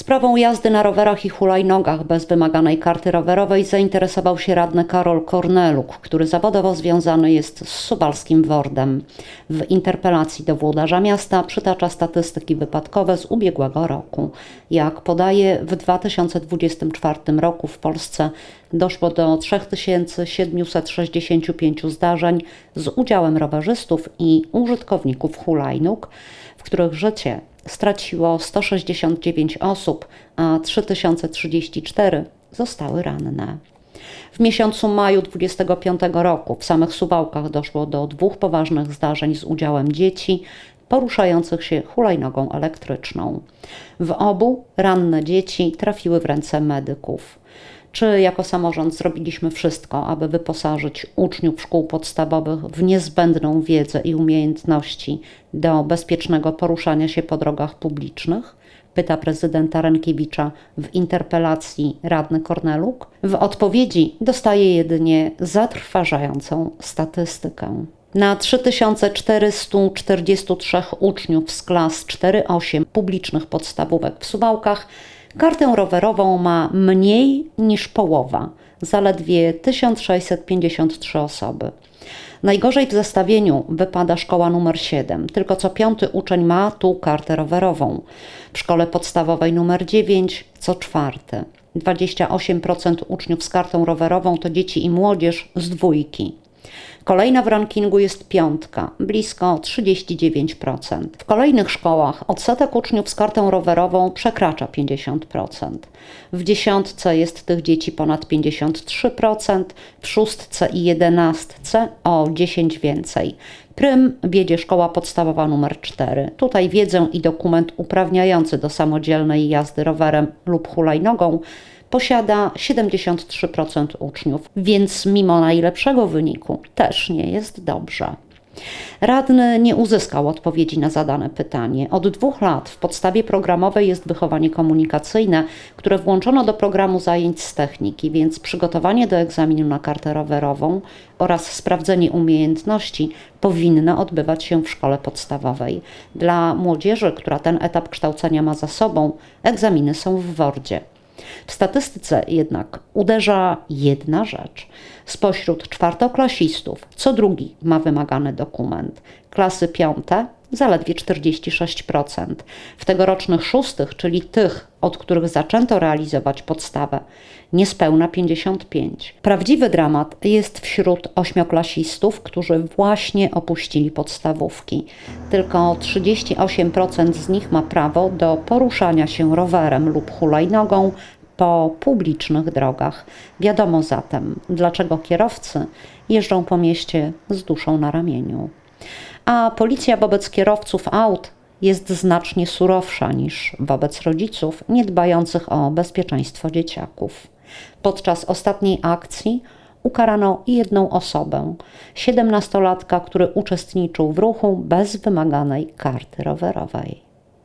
Sprawą jazdy na rowerach i hulajnogach bez wymaganej karty rowerowej zainteresował się radny Karol Korneluk, który zawodowo związany jest z suwalskim Wordem. W interpelacji do włodarza miasta przytacza statystyki wypadkowe z ubiegłego roku. Jak podaje, w 2024 roku w Polsce doszło do 3765 zdarzeń z udziałem rowerzystów i użytkowników hulajnóg, w których życie straciło 169 osób, a 3034 zostały ranne. W miesiącu maju 25 roku w samych Suwałkach doszło do dwóch poważnych zdarzeń z udziałem dzieci poruszających się hulajnogą elektryczną. W obu ranne dzieci trafiły w ręce medyków. Czy jako samorząd zrobiliśmy wszystko, aby wyposażyć uczniów szkół podstawowych w niezbędną wiedzę i umiejętności do bezpiecznego poruszania się po drogach publicznych? Pyta prezydenta Rękiewicza w interpelacji radny Korneluk. W odpowiedzi dostaje jedynie zatrważającą statystykę. Na 3443 uczniów z klas 4-8 publicznych podstawówek w Suwałkach Kartę rowerową ma mniej niż połowa, zaledwie 1653 osoby. Najgorzej w zestawieniu wypada szkoła numer 7. Tylko co piąty uczeń ma tu kartę rowerową. W szkole podstawowej numer 9 co czwarty. 28% uczniów z kartą rowerową to dzieci i młodzież z dwójki. Kolejna w rankingu jest piątka, blisko 39%. W kolejnych szkołach odsetek uczniów z kartą rowerową przekracza 50%. W dziesiątce jest tych dzieci ponad 53%, w szóstce i jedenastce o 10 więcej. Prym wiedzie szkoła podstawowa numer 4. Tutaj wiedzę i dokument uprawniający do samodzielnej jazdy rowerem lub hulajnogą posiada 73% uczniów, więc mimo najlepszego wyniku też nie jest dobrze. Radny nie uzyskał odpowiedzi na zadane pytanie. Od dwóch lat w podstawie programowej jest wychowanie komunikacyjne, które włączono do programu zajęć z techniki, więc przygotowanie do egzaminu na kartę rowerową oraz sprawdzenie umiejętności powinno odbywać się w szkole podstawowej. Dla młodzieży, która ten etap kształcenia ma za sobą, egzaminy są w Wordzie. W statystyce jednak uderza jedna rzecz. Spośród czwartoklasistów co drugi ma wymagany dokument. Klasy piąte zaledwie 46%. W tegorocznych szóstych, czyli tych, od których zaczęto realizować podstawę, niespełna 55%. Prawdziwy dramat jest wśród ośmioklasistów, którzy właśnie opuścili podstawówki. Tylko 38% z nich ma prawo do poruszania się rowerem lub hulajnogą po publicznych drogach. Wiadomo zatem, dlaczego kierowcy jeżdżą po mieście z duszą na ramieniu. A policja wobec kierowców aut jest znacznie surowsza niż wobec rodziców niedbających o bezpieczeństwo dzieciaków. Podczas ostatniej akcji ukarano jedną osobę, siedemnastolatka, który uczestniczył w ruchu bez wymaganej karty rowerowej.